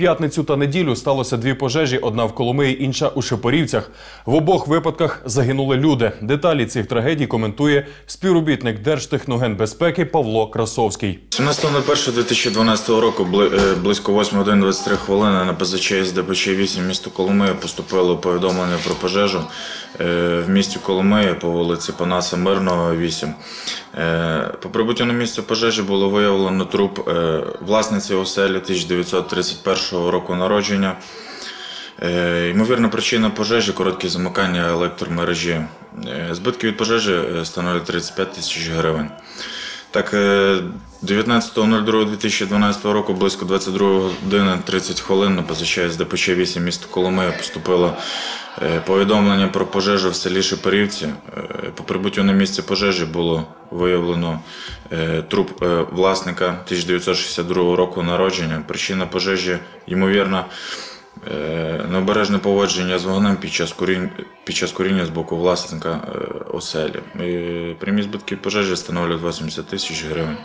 п'ятницю та неділю сталося дві пожежі: одна в Коломиї, інша у Шепорівцях. В обох випадках загинули люди. Деталі цих трагедій коментує співробітник Держтехногенбезпеки Павло Красовський. 17.01.2012 року е, близько 8 годин 23 хвилини на ПЗЧ СДПЧ 8 місто Коломия поступило повідомлення про пожежу е, в місті Коломия по вулиці Панаса Мирного 8. Е, По прибуттю на місце пожежі було виявлено труп е, власниці оселі 1931 року народження. Е, Ймовірна причина пожежі коротке замикання електромережі. Збитки від пожежі становлять 35 тисяч гривень. Так, е, 19.02.2012 року близько 22 години 30 хвилин на ПЗЧ СДПЧ 8 міста Коломия поступило повідомлення про пожежу в селі Шепарівці. Прибуттю на місце пожежі було виявлено е, труп е, власника 1962 року народження. Причина пожежі, ймовірно, Е, Необережне поводження з вогнем під час курінь, під час куріння з боку власника оселі. Прямі збитки пожежі становлять 80 тисяч гривень.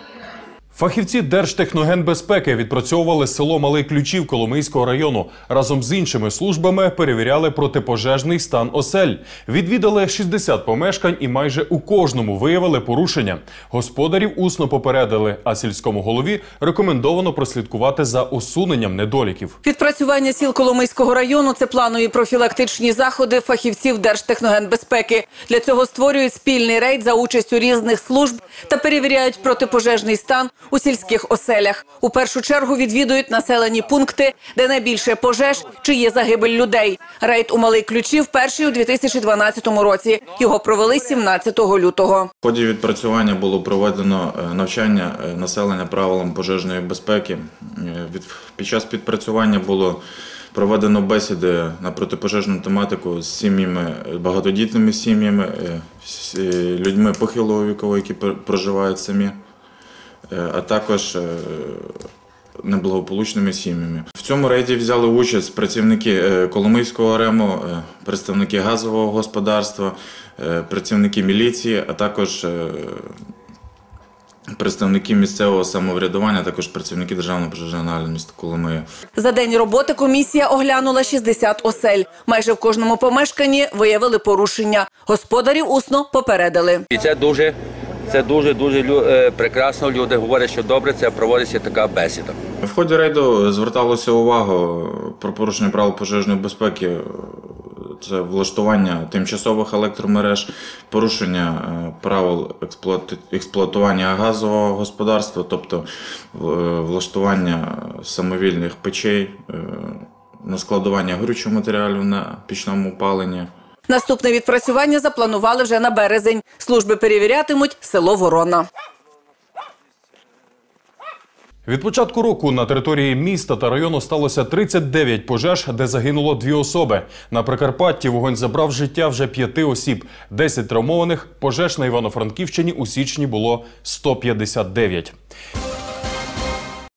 Фахівці Держтехногенбезпеки відпрацьовували село Малий Ключів Коломийського району. Разом з іншими службами перевіряли протипожежний стан осель. Відвідали 60 помешкань і майже у кожному виявили порушення. Господарів усно попередили, а сільському голові рекомендовано прослідкувати за усуненням недоліків. Відпрацювання сіл Коломийського району це планові профілактичні заходи фахівців Держтехногенбезпеки. Для цього створюють спільний рейд за участю різних служб та перевіряють протипожежний стан у сільських оселях. У першу чергу відвідують населені пункти, де найбільше пожеж чи є загибель людей. Рейд у Малий Ключів перший у 2012 році. Його провели 17 лютого. В ході відпрацювання було проведено е, навчання е, населення правилам пожежної безпеки. Е, Під час підпрацювання було проведено бесіди на протипожежну тематику з сім'ями, багатодітними сім'ями, людьми похилого віку, які проживають самі, а також е, неблагополучними сім'ями. В цьому рейді взяли участь працівники е, Коломийського РЕМу, е, представники газового господарства, е, працівники міліції, а також е, представники місцевого самоврядування, а також працівники Державного пожежного міста Коломия. За день роботи комісія оглянула 60 осель. Майже в кожному помешканні виявили порушення. Господарів усно попередили. І це дуже, це дуже дуже е, прекрасно. Люди говорять, що добре це проводиться така бесіда. В ході рейду зверталося увагу про порушення правил пожежної безпеки. Це влаштування тимчасових електромереж, порушення е, правил експлуатування газового господарства, тобто е, влаштування самовільних печей, е, на складування горючого матеріалу на пічному опаленні. Наступне відпрацювання запланували вже на березень. Служби перевірятимуть село Ворона. Від початку року на території міста та району сталося 39 пожеж, де загинуло дві особи. На Прикарпатті вогонь забрав життя вже п'яти осіб. 10 травмованих. Пожеж на Івано-Франківщині у січні було 159.